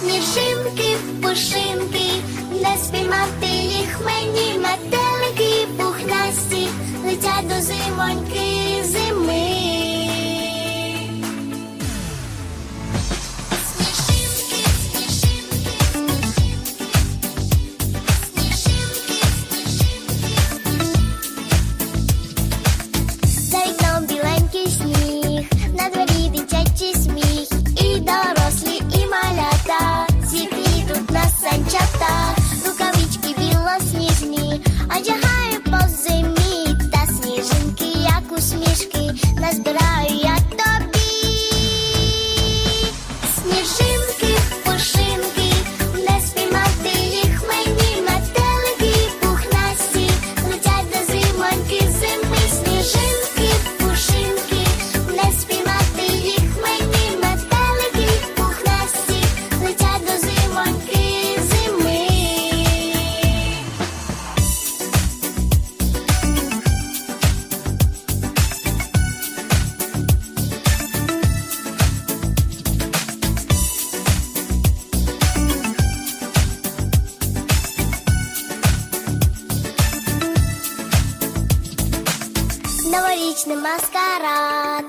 сніжинки, пушинки, не спіймати їх мені метелики пухнасті, летять до зимоньки. назбираю я тобі. Новорічний маскарад.